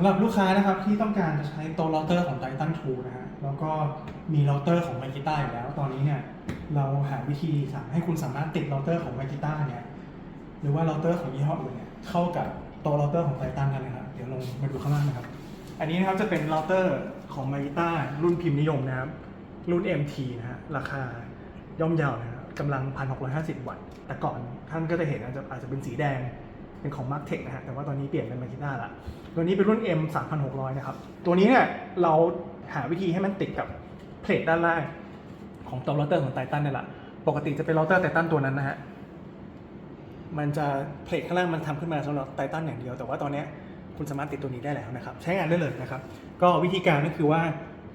ำหรับลูกค้านะครับที่ต้องการจะใช้ตัวเราเตอร์ของ Titan 2นะฮะแล้วก็มีเราเตอร์ของ m a g i t a อยู่แล้วตอนนี้เนี่ยเราหาวิธีสามให้คุณสามารถติดเราเตอร์ของ m a g i t a เนี่ยหรือว่าเราเตอร์ของยี่ห้ออื่นเนี่ยเข้ากับตัวเราเตอร์ของ Titan กันเลยครับเดี๋ยวลงมาดูข้างล่างนะครับ อันนี้นะครับจะเป็นเราเตอร์ของ m a g i t a รุ่นพิมพ์นิยมนะครับรุ่น MT นะฮะราคาย่อมเยาวนะครับกำลัง 1,650 วัตต์ แต่ก่อนท่านก็จะเห็นอาจจะอาจจะเป็นสีแดง เป็นของ Mark Tech นะฮะแต่ว่าตอนนี้เปลี่ยนเป็นมาคิน่าละตัวนี้เป็นรุ่น M 3600 นะครับ ตัวนี้เนี่ยเราหาวิธีให้มันติดกับเพลทด้านล่างของตัวเราเตอร์ของไททันนี่แหละปกติจะเป็นเราเตอร์ไททันตัวนั้นนะฮะมันจะเพลทข้างล่างมันทำขึ้นมาสำหรับไททันอย่างเดียว แต่ว่าตอนนี้คุณสามารถติดตัวนี้ได้แล้วนะครับ ใช้งานได้เลยนะครับ ก็วิธีการก็คือว่า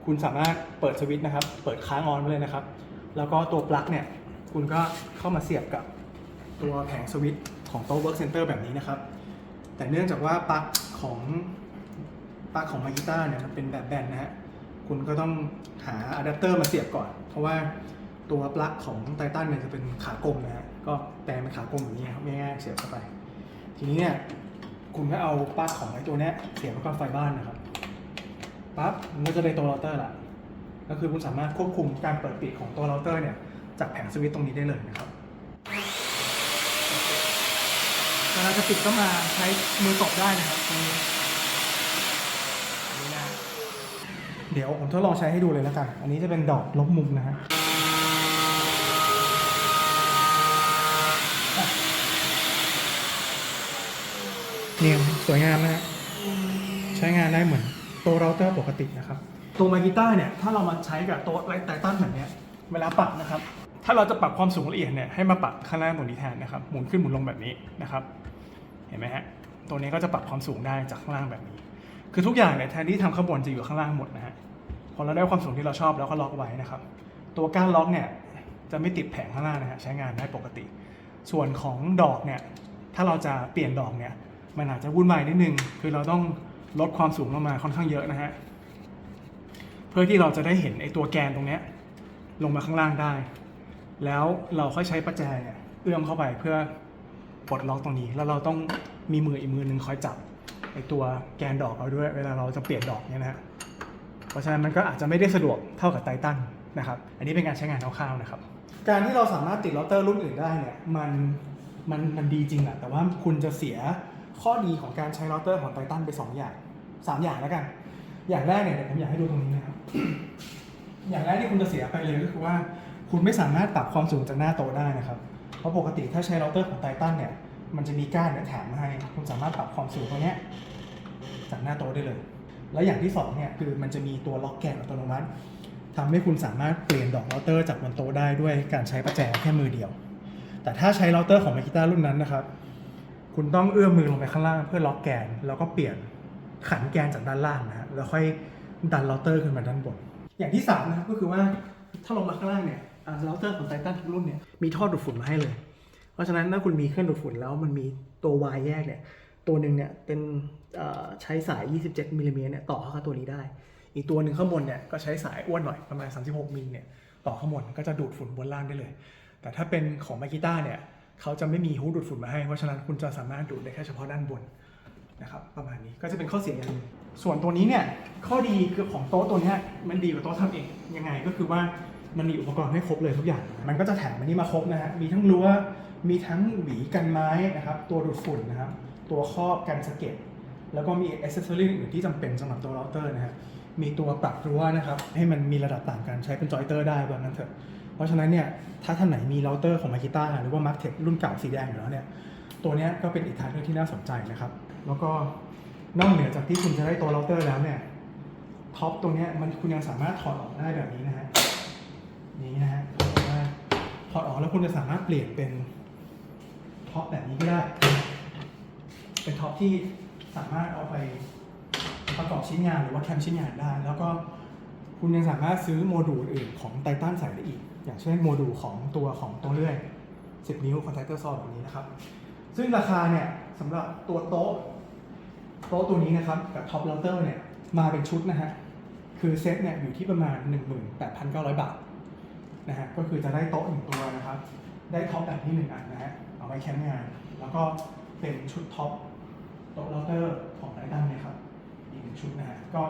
คุณสามารถเปิดสวิตช์นะครับ เปิดค้างออนไว้เลยนะครับ แล้วก็ตัวปลั๊กเนี่ย คุณก็เข้ามาเสียบกับตัวแผงสวิตช์ ของโต๊ะ Work Center แบบนี้นะครับ แต่เนื่องจากว่าปลั๊กของปลั๊กของมา g ิต้าเนี่ยมันเป็นแบบแบนนะฮะคุณก็ต้องหาอะแดปเตอร์มาเสียบก่อน เพราะว่าตัวปลั๊กของไททันเนี่ยจะเป็นขากลมนะฮะก็แปลเป็นขากลมอย่างนี้ครับง่ายๆเสียบเข้าไป ทีนี้เนี่ยคุณก็เอาปลั๊กของไอ้ตัวเนี้ยเสียบเข้ากับไฟบ้านนะครับปั๊บมันก็จะได้ตัวเราเตอร์ละก็คือคุณสามารถควบคุมการเปิดปิดของตัวเราเตอร์เนี่ยจากแผงสวิตช์ตรงนี้ได้เลยนะครับ เวลาจะปิดก็มาใช้มือตบได้นะครับตรงนี้นี่นะเดี๋ยวผมทดลองใช้ให้ดูเลยแล้วกัน อันนี้จะเป็นดอกลบมุมนะฮะเนี่ยสวยงามนะฮะใช้งานได้เหมือนตัวเราเตอร์ปกตินะครับ ตัวมากิต้าเนี่ย ถ้าเรามาใช้กับโตัวไไททันแบบนี้เวลาปรับนะครับ ถ้าเราจะปรับความสูงละเอียดเนี่ยให้มาปรับข้างล่างตรงนี้แทนนะครับหมุนขึ้นหมุนลงแบบนี้นะครับ เห็นไหมฮะตัวนี้ก็จะปรับความสูงได้จากข้างล่างแบบนี้ คือทุกอย่างเนี่ยแทนที่ทำข้างบนจะอยู่ข้างล่างหมดนะฮะพอเราได้ความสูงที่เราชอบแล้วก็ล็อกไว้นะครับ ตัวก้านล็อกเนี่ยจะไม่ติดแผงข้างล่างนะฮะใช้งานได้ปกติ ส่วนของดอกเนี่ยถ้าเราจะเปลี่ยนดอกเนี่ยมันอาจจะวุ่นวายนิดนึง คือเราต้องลดความสูงลงมาค่อนข้างเยอะนะฮะเพื่อที่เราจะได้เห็นไอ้ตัวแกนตรงเนี้ยลงมาข้างล่างได้ แล้วเราค่อยใช้ประแจเนี่ยเอื้อมเข้าไปเพื่อปลดล็อกตรงนี้ แล้วเราต้องมีมืออีกมือหนึ่งคอยจับไอตัวแกนดอกเราด้วย เวลาเราจะเปลี่ยนดอกเนี่ยนะฮะเพราะฉะนั้นมันก็อาจจะไม่ได้สะดวกเท่ากับไททันนะครับ อันนี้เป็นการใช้งานคร่าวๆนะครับ การที่เราสามารถติดเราเตอร์รุ่นอื่นได้เนี่ยมันมันมันดีจริงอะแต่ว่าคุณจะเสียข้อดีของการใช้เราเตอร์ของไททันไปสองอย่างสามอย่างแล้วกัน อย่างแรกเนี่ยผมอยากให้ดูตรงนี้นะครับ อย่างแรกที่คุณจะเสียไปเลยก็คือว่า คุณไม่สามารถปรับความสูงจากหน้าโต๊ะได้นะครับ เพราะปกติถ้าใช้เราเตอร์ของไททันเนี่ย มันจะมีก้านเนี่ยแถมมาให้ คุณสามารถปรับความสูงตรงนี้จากหน้าโต๊ะได้เลย แล้วอย่างที่สองเนี่ยคือมันจะมีตัวล็อกแกนอัตโนมัติทำให้คุณสามารถเปลี่ยนดอกเราเตอร์จากบนโต๊ะได้ด้วยการใช้ประแจแค่มือเดียว แต่ถ้าใช้เราเตอร์ของมาคิต้ารุ่นนั้นนะครับ คุณต้องเอื้อมมือลงไปข้างล่างเพื่อล็อกแกน แล้วก็เปลี่ยนขันแกนจากด้านล่างนะฮะแล้วค่อยดันเราเตอร์ขึ้นมาด้านบน อย่างที่สามนะครับก็คือว่าถ้าลงมาข้างล่างเนี่ย เราเตอร์ของไททันทุกรุ่นเนี่ยมีท่อดูดฝุ่นมาให้เลย เพราะฉะนั้นถ้าคุณมีเครื่องดูดฝุ่นแล้วมันมีตัววายแยกเนี่ยตัวหนึ่งเนี่ยเป็นใช้สาย 27มิลลิเมตรเนี่ยต่อเข้ากับตัวนี้ได้ อีกตัวหนึ่งข้างบนเนี่ยก็ใช้สายอ้วนหน่อยประมาณ 36มิลเนี่ยต่อข้างบนก็จะดูดฝุ่นบนล่างได้เลย แต่ถ้าเป็นของมากิต้าเนี่ยเขาจะไม่มีฮูดดูดฝุ่นมาให้ เพราะฉะนั้นคุณจะสามารถดูดได้แค่เฉพาะด้านบนนะครับประมาณนี้ก็จะเป็นข้อเสียอย่างหนึงส่วนตัวนี้เนี่ยข้อดีคือของโต๊ะตัวเนี้ยมันดีกว่าโต๊ะทำเองยังไงก็คือว่า มันมีอุปกรณ์ให้ครบเลยทุกอย่าง มันก็จะแถมอันนี้มาครบนะฮะ มีทั้งรั้ว มีทั้งหวีกันไม้นะครับ ตัวดูดฝุ่นนะครับ ตัวครอบกันสะเก็ด แล้วก็มีอ c เซสซอรี่อื่นที่จำเป็นสำหรับตัวเราเตอร์นะฮะ มีตัวปรับรั้วนะครับ ให้มันมีระดับต่างกันใช้เป็นจอยเตอร์ได้แบบนั้นเถอะ เพราะฉะนั้นเนี่ยถ้าท่านไหนมีเราเตอร์ของมาคิต้าหรือว่า Mark Tech รุ่นเก่าสีแดงอยู่แล้วเนี่ย ตัวนี้ก็เป็นอีกทางเลือกที่น่าสนใจนะครับ แล้วก็นอกเหนือจากที่คุณจะได้ตัวเราเตอร์แล้วเนี่ยท็อปตัวเนี้มันคุณยังสามารถถอดออกได้แบบนี้นะฮะ นี้นะฮะว่าถอดออกแล้วคุณจะสามารถเปลี่ยนเป็นท็อปแบบนี้ก็ได้ เป็นท็อปที่สามารถเอาไปประกอบชิ้นงานหรือว่าแคมชิ้นงานได้ แล้วก็คุณยังสามารถซื้อโมดูลอื่นของไททันใส่ได้อีก อย่างเช่นโมดูลของตัวของตัวเลื่อย 10 นิ้วคอนแทคเตอร์ซอแบบนี้นะครับ ซึ่งราคาเนี่ยสำหรับตัวโต๊ะโต๊ะตัวนี้นะครับกับท็อปเราเตอร์เนี่ยมาเป็นชุดนะฮะ คือเซ็ตเนี่ยอยู่ที่ประมาณ 18,900 บาท นะฮะก็คือจะได้โต๊ะหนึ่งตัวนะครับ ได้ท็อปแบบที่หนึ่งอันนะฮะเอาไว้แคมป์งาน แล้วก็เป็นชุดท็อปโต๊ะเราเตอร์ของไททันเนี่ยครับอีกหนึ่งชุดนะฮะก็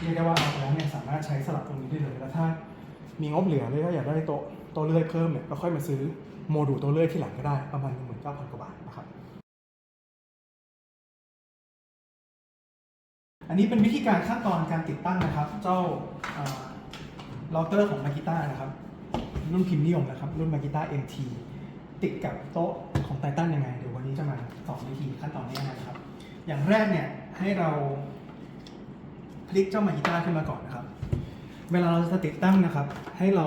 เรียกได้ว่าเอาไปแล้วเนี่ยสามารถใช้สลับตรงนี้ได้เลยแล้วถ้ามีงบเหลือเลยก็อยากได้โต๊ะโต๊ะเลื่อยเพิ่มเนี่ยก็ค่อยมาซื้อโมดูลโต๊ะเลื่อยที่หลังก็ได้ประมาณหนึ่งหมื่นเก้าพันกว่าบาทนะครับอันนี้เป็นวิธีการขั้นตอนการติดตั้งนะครับ เจ้าเราเตอร์ของมากิต้านะครับ รุ่นพิมพ์นิยมนะครับ รุ่นมากิต้า MT ติดกับโต๊ะของไททันยังไง เดี๋ยววันนี้จะมาสอนวิธีขั้นตอนนี้นะครับ อย่างแรกเนี่ยให้เราพลิกเจ้ามากิต้าขึ้นมาก่อนนะครับ เวลาเราจะติดตั้งนะครับ ให้เรา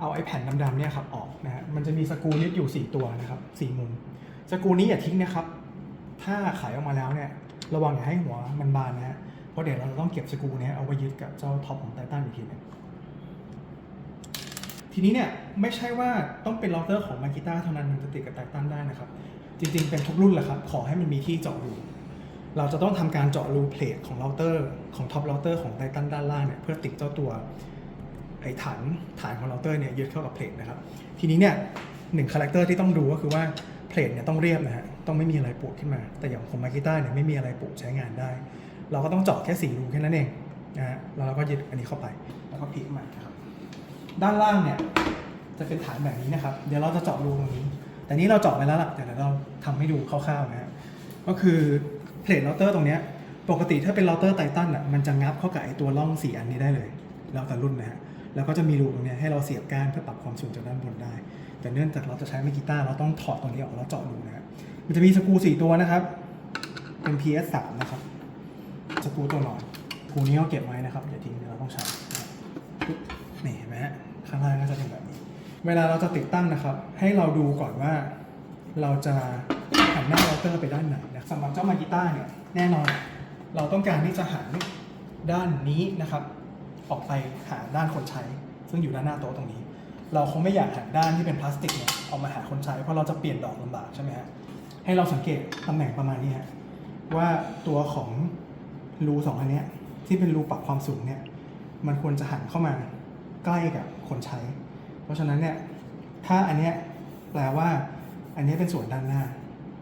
เอาไอ้แผ่นดำๆเนี่ยครับออกนะฮะมันจะมีสกรูนิดอยู่ 4 ตัวนะครับสี่มุมสกรูนี้อย่าทิ้งนะครับ ถ้าขายออกมาแล้วเนี่ยระวังอย่าให้หัวมันบานนะฮะเพราะเดี๋ยวเราจะต้องเก็บสกรูนี้เอาไว้ยึดกับเจ้าท็อปของไททันอีกทีหนึง ทีนี้เนี่ยไม่ใช่ว่าต้องเป็นเราเตอร์ของมากิต้าเท่านั้นมันจะติดกับไททันได้นะครับ จริงๆเป็นทุกรุ่นแหละครับ ขอให้มันมีที่เจาะรู เราจะต้องทำการเจาะรูเพลทของเราเตอร์ของท็อปเราเตอร์ของไททันด้านล่างเนี่ยเพื่อติดเจ้าตัวไอ้ฐานฐานของเราเตอร์เนี่ยยึดเข้ากับเพลทนะครับ ทีนี้เนี่ยหนึ่งคาแรคเตอร์ที่ต้องดูก็คือว่าเพลทเนี่ยต้องเรียบนะฮะต้องไม่มีอะไรปูดขึ้นมา แต่อย่างของมากิต้าเนี่ยไม่มีอะไรปูดใช้งานได้ เราก็ต้องเจาะแค่สี่รูแค่นั้นเองนะฮะแล้วเราก็ยึดอันนี้เข้าไปแล้วก็พลิกม่นะครับ ด้านล่างเนี่ยจะเป็นฐานแบบนี้นะครับ เดี๋ยวเราจะเจาะรูตรงนี้ แต่นี้เราเจาะไปแล้วล่ะแต่เดี๋ยวเราทำให้ดูคร่าวๆนะฮะก็คือเพลทเราเตอร์ตรงเนี้ยปกติถ้าเป็นเราเตอร์ไททันอะมันจะงับเข้ากับไอตัวร่องสี่อันนี้ได้เลย แล้วแต่รุ่นนะฮะแล้วก็จะมีรูตรงเนี้ยให้เราเสียบก้านเพื่อปรับความสูงจากด้านบนได้ แต่เนื่องจากเราจะใช้ไมกีตาร์เราต้องถอดตรงนี้ออกแล้วเจาะรูนะฮะมันจะมีสกรูสี่ตัวนะครับ เป็น PS 3 นะครับสกรูตัวหนอนสกรูนี้ก็เก็บไว้นะครับอย่าทิ้งเดี๋ยวเราต้องใช้ ข้างล่างก็จะเป็นแบบนี้ เวลาเราจะติดตั้งนะครับ ให้เราดูก่อนว่าเราจะหันหน้าเราเตอร์ไปด้านไหนนะสำหรับเจ้ามากีต้าร์เนี่ยแน่นอน เราต้องการที่จะหันด้านนี้นะครับ ออกไปหาด้านคนใช้ ซึ่งอยู่ด้านหน้าโต๊ะตรงนี้ เราคงไม่อยากหันด้านที่เป็นพลาสติกเนี่ยออกมาหาคนใช้ เพราะเราจะเปลี่ยนดอกลำบากใช่ไหมฮะให้เราสังเกตตำแหน่งประมาณนี้ฮะว่าตัวของรูสองอันเนี้ยที่เป็นรูปรับความสูงเนี่ยมันควรจะหันเข้ามา ใกล้กับคนใช้ เพราะฉะนั้นเนี่ยถ้าอันเนี้ยแปลว่าอันนี้เป็นส่วนด้านหน้า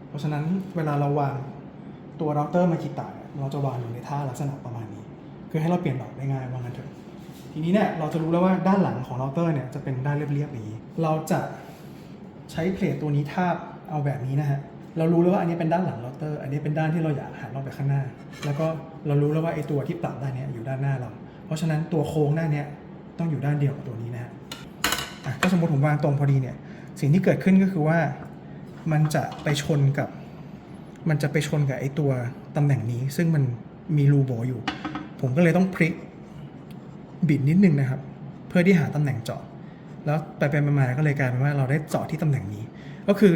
เพราะฉะนั้นเวลาเราวางตัวเราเตอร์มาคิตะเนี่ยเราจะวางอยู่ในท่าลักษณะประมาณนี้ คือให้เราเปลี่ยนดอกได้ง่ายว่างั้นเถอะทีนี้เนี่ยเราจะรู้แล้วว่าด้านหลังของเราเตอร์เนี่ยจะเป็นด้านเรียบๆอย่างนี้ เราจะใช้เพลทตัวนี้ทาบเอาแบบนี้นะฮะเรารู้แล้วว่าอันนี้เป็นด้านหลังเราเตอร์ อันนี้เป็นด้านที่เราอยากหันออกไปข้างหน้า แล้วก็เรารู้แล้วว่าไอ้ตัวที่ปรับด้านเนี้ยอยู่ด้านหน้าเรา เพราะฉะนั้นตัวโค้งด้านเนี้ย ต้องอยู่ด้านเดียวกับตัวนี้นะฮะอะก็สมมติผมวางตรงพอดีเนี่ยสิ่งที่เกิดขึ้นก็คือว่ามันจะไปชนกับ มันจะไปชนกับไอ้ตัวตำแหน่งนี้ ซึ่งมันมีรูโบอยู่ ผมก็เลยต้องพลิกบิดนิดนึงนะครับ เพื่อที่หาตำแหน่งเจาะ แล้วไปไปมาๆก็เลยกลายเป็นว่าเราได้เจาะที่ตำแหน่งนี้ ก็คือ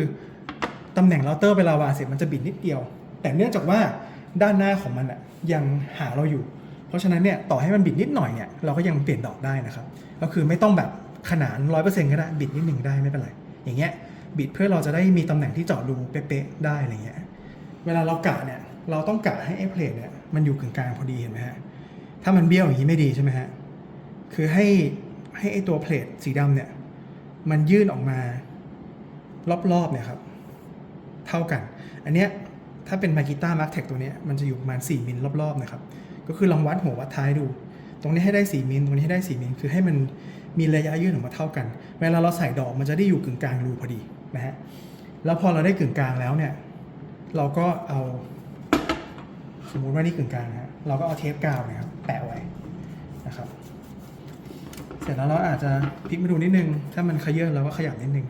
ตำแหน่งเราเตอร์เวลาวางเสร็จมันจะบิดนิดเดียว แต่เนื่องจากว่าด้านหน้าของมันอะยังหาเราอยู่ เพราะฉะนั้นเนี่ยต่อให้มันบิดนิดหน่อยเนี่ยเราก็ยังเปลี่ยนดอกได้นะครับ ก็คือไม่ต้องแบบขนานร้อยเปอร์เซ็นก็ได้บิดนิดหนึ่งได้ไม่เป็นไร อย่างเงี้ยบิดเพื่อเราจะได้มีตำแหน่งที่เจาะรูเป๊ะๆได้อะไรเงี้ยเวลาเรากะเนี่ยเราต้องกะให้ไอ้เพลทเนี่ยมันอยู่กึ่งกลางพอดีเห็นไหมฮะถ้ามันเบี้ยวอย่างนี้ไม่ดีใช่ไหมฮะคือให้ให้ไอ้ตัวเพลทสีดำเนี่ยมันยื่นออกมารอบๆเนี่ยครับเท่ากัน อันเนี้ยถ้าเป็นมากิต้ามาร์กเทคตัวเนี้ยมันจะอยู่ประมาณ 4 มิลรอบๆนะครับ ก็คือลองวัดหัววัดท้ายดู ตรงนี้ให้ได้ 4มิลตรงนี้ให้ได้4มิลคือให้มันมีระยะยื่นออกมาเท่ากัน เวลาเราใส่ดอกมันจะได้อยู่กึ่งกลางรูพอดีนะฮะแล้วพอเราได้กึ่งกลางแล้วเนี่ยเราก็เอาสมมุติว่านี่กึ่งกลางนะฮะเราก็เอาเทปกาวนะครับแปะไว้นะครับ เสร็จแล้วเราอาจจะพลิกมาดูนิดนึง ถ้ามันขยื่นเราก็ขยับนิดนึง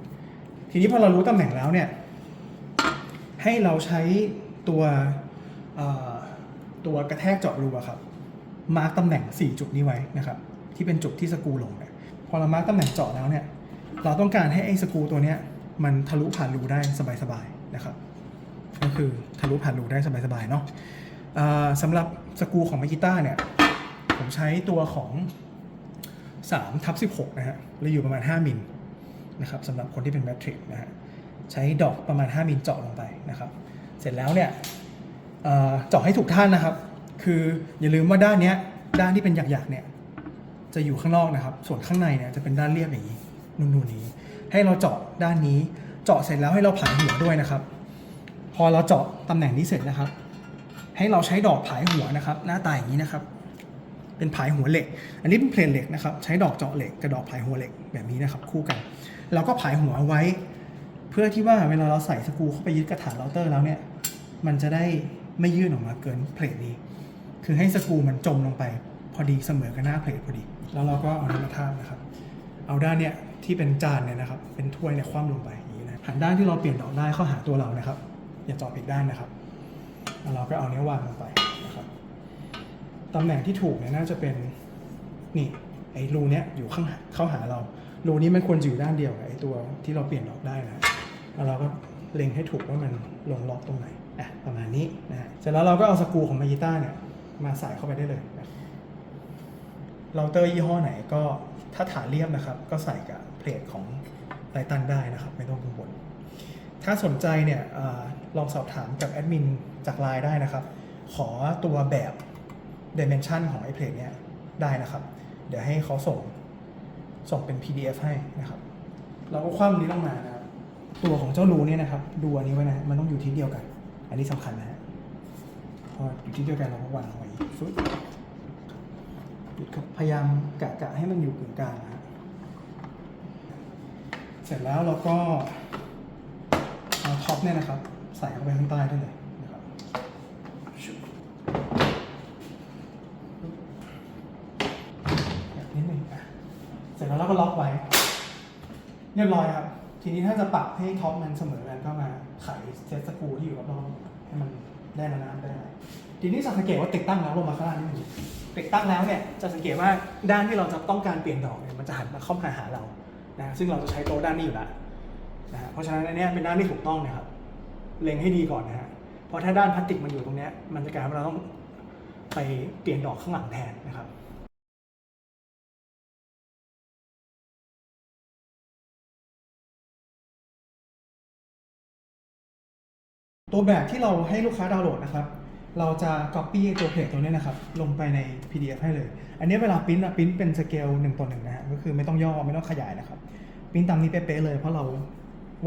ทีนี้พอเรารู้ตำแหน่งแล้วเนี่ยให้เราใช้ตัวเอ่อ ตัวกระแทกเจาะรูอะครับมาร์กตำแหน่ง 4 จุดนี้ไว้นะครับ ที่เป็นจุดที่สกูลงเนี่ยพอเรามาร์กตำแหน่งเจาะแล้วเนี่ยเราต้องการให้ไอ้สกูตัวเนี้ยมันทะลุผ่านรูได้สบายๆนะครับ ก็คือทะลุผ่านรูได้สบายๆเนาะสำหรับสกูของมากิต้าเนี่ยผมใช้ตัวของ3ทับ16 นะฮะเลยอยู่ประมาณ 5มิลนะครับสำหรับคนที่เป็นแมทริกนะฮะใช้ดอกประมาณ 5มิลเจาะลงไปนะครับ เสร็จแล้วเนี่ย เจาะให้ถูกท่านนะครับ คืออย่าลืมว่าด้านนี้ด้านที่เป็นหยักๆเนี่ยจะอยู่ข้างนอกนะครับ ส่วนข้างในเนี่ยจะเป็นด้านเรียบอย่างนี้นูนๆนี้ ให้เราเจาะด้านนี้ เจาะเสร็จแล้วให้เราผายหัวด้วยนะครับ พอเราเจาะตำแหน่งนี้เสร็จนะครับ ให้เราใช้ดอกผายหัวนะครับ หน้าตาอย่างนี้นะครับ เป็นผายหัวเหล็ก อันนี้เป็นเพลนเหล็กนะครับ ใช้ดอกเจาะเหล็กกับดอกผายหัวเหล็กแบบนี้นะครับ คู่กัน เราก็ผายหัวไว้ เพื่อที่ว่าเวลาเราใส่สกูเข้าไปยึดกระถางเราเตอร์แล้วเนี่ย มันจะได้ ไม่ยื่นออกมาเกินเพลทนี้ คือให้สกรูมันจมลงไป พอดีเสมอกับหน้าเพลทพอดี แล้วเราก็เอาน้ำมาทาบนะครับ เอาด้านเนี่ยที่เป็นจานเนี่ยนะครับ เป็นถ้วยเนี่ยคว่ำลงไปอย่างนี้นะหันด้านที่เราเปลี่ยนดอกได้เข้าหาตัวเรานะครับ อย่าเจาะผิดด้านนะครับแล้วเราก็เอาเนี้ยวางลงไปนะครับตำแหน่งที่ถูกเนี่ยน่าจะเป็นนี่ไอ้รูเนี้ยอยู่ข้างเข้าหาเรา รูนี้มันควรอยู่ด้านเดียวกับไอ้ตัวที่เราเปลี่ยนดอกได้นะแล้วเราก็เล็งให้ถูกว่ามันลงล็อกตรงไหน อะประมาณนี้นะฮะเสร็จแล้วเราก็เอาสกูของมายิต้าเนี่ยมาใส่เข้าไปได้เลยนะเราเตอร์ยี่ห้อไหนก็ถ้าฐานเรียบนะครับ ก็ใส่กับเพลทของไททันได้นะครับ ไม่ต้องกังวลถ้าสนใจเนี่ยอลองสอบถามกับแอดมินจากไลน์ได้นะครับ ขอตัวแบบ Dimension ของไอ้เพลทเนี่ยได้นะครับ เดี๋ยวให้เขาส่งส่งเป็น PDF ให้นะครับ เราก็คว่ำนี้ลงมานะครับ ตัวของเจ้ารูเนี่ยนะครับ ดูอันนี้ไว้นะ มันต้องอยู่ที่เดียวกัน อันนี้สำคัญนะฮะพออยู่ที่เดียวกันเราก็วางไว้ฟึ๊บปิดพยายามกะกะให้มันอยู่กึ่งกลางนะฮะเสร็จแล้วเราก็เอาท็อปเนี่ยนะครับ ใส่เข้าไปข้างใต้ได้เลยนะครับแบบนิดหนึ่งเสร็จแล้วเราก็ล็อกไว้ เรียบร้อยครับ ทีนี้ถ้าจะปรับให้ท็อปมันเสมอกันก็มา ไขเซตสกูที่อยู่รอบๆให้มันได้ระนาบได้ ทีนี้จะสังเกตว่าติดตั้งแล้วลงมาข้างล่างนี่มันติดตั้งแล้วเนี่ยจะสังเกตว่าด้านที่เราจะต้องการเปลี่ยนดอกเนี่ยมันจะหันมาเข้ามาหาเรานะซึ่งเราจะใช้โต๊ะด้านนี้อยู่แล้วนะฮะเพราะฉะนั้นอันนี้เป็นด้านที่ถูกต้องนะครับเล็งให้ดีก่อนนะฮะเพราะถ้าด้านพลาสติกมันอยู่ตรงเนี้ยมันจะกลายเป็นเราต้องไปเปลี่ยนดอกข้างหลังแทนนะครับ ตัวแบบที่เราให้ลูกค้าดาวน์โหลดนะครับ เราจะ copy ตัวเพจตัวนี้นะครับ ลงไปใน PDF ให้เลย อันนี้เวลาปริ้นอะปริ้นเป็นสเกลหนึ่งต่อหนึ่งนะฮะก็คือไม่ต้องย่อไม่ต้องขยายนะครับปริ้นตามนี้เป๊ะๆเลยเพราะเรา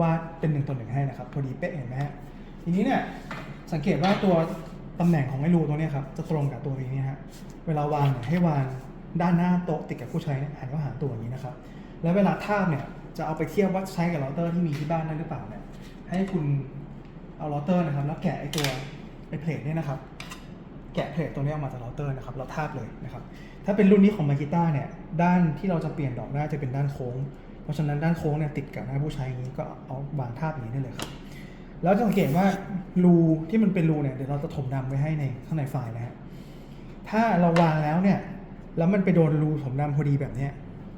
วาดเป็นหนึ่งต่อหนึ่งให้นะครับพอดีเป๊ะเห็นไหมฮะทีนี้เนี่ยสังเกตว่าตัวตำแหน่งของไอ้รูตัวนี้ครับจะตรงกับตัวนี้นะฮะเวลาวางเนี่ยให้วางด้านหน้าโต๊ะติดกับผู้ใช้เนี่ยหันเข้าหาตัวอย่างนี้นะครับแล้วเวลาทาบเนี่ยจะเอาไปเทียบว่าใช้กับเราเตอร์ที่มีที่บ้านได้หรือเปล่าเนี่ยให้คุณ เอาเราเตอร์นะครับแล้วแกะไอตัวไอเพลทเนี่ยนะครับ แกะเพลทตัวนี้ออกมาจากเราเตอร์นะครับเราทาบเลยนะครับ ถ้าเป็นรุ่นนี้ของมากิต้าเนี่ยด้านที่เราจะเปลี่ยนดอกได้จะเป็นด้านโค้ง เพราะฉะนั้นด้านโค้งเนี่ยติดกับหน้าผู้ใช้อย่างนี้ก็เอาวางทาบอย่างนี้ได้เลยครับแล้วจะสังเกตว่ารูที่มันเป็นรูเนี่ยเดี๋ยวเราจะถมดำไว้ให้ในข้างในไฟล์นะฮะถ้าเราวางแล้วเนี่ยแล้วมันไปโดนรูถมดำพอดีแบบเนี้ย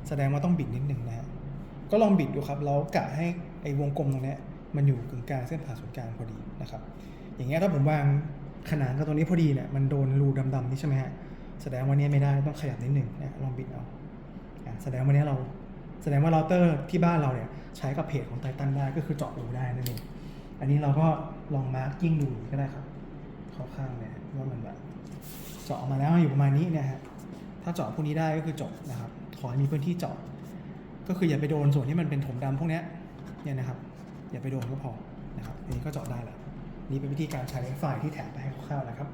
แสดงว่าต้องบิดนิดหนึ่งนะฮะก็ลองบิดดูครับ แล้วกะให้ไอ้วงกลมตรงเนี้ย มันอยู่กึ่งกลางเส้นผ่าศูนย์กลางพอดีนะครับ อย่างเงี้ยถ้าผมวางขนานกับตรงนี้พอดีเนี่ยมันโดนรูดำๆนี่ใช่ไหมฮะแสดงว่าเนี้ยไม่ได้ต้องขยับนิดหนึ่งนี่ยลองบิดเอาแสดงว่าเนี้ยเราแสดงว่าเราเตอร์ที่บ้านเราเนี่ยใช้กับเพจของไททันได้ก็คือเจาะรูได้นั่นเองอันนี้เราก็ลองมาร์กยิ่งดูก็ได้ครับข้างๆเนี่ยว่ามันแบบเจาะออกมาแล้วอยู่ประมาณนี้เนี่ยฮะถ้าเจาะพวกนี้ได้ก็คือจบนะครับขอให้มีพื้นที่เจาะก็คืออย่าไปโดนส่วนที่มันเป็นถมดำพวกนี้เนี่ยนะครับ อย่าไปโดนก็พอนะครับอันนี้ก็เจาะได้แล้วนี่เป็นวิธีการใช้ไฟล์ที่แถมไปให้คร่าวๆนะครับ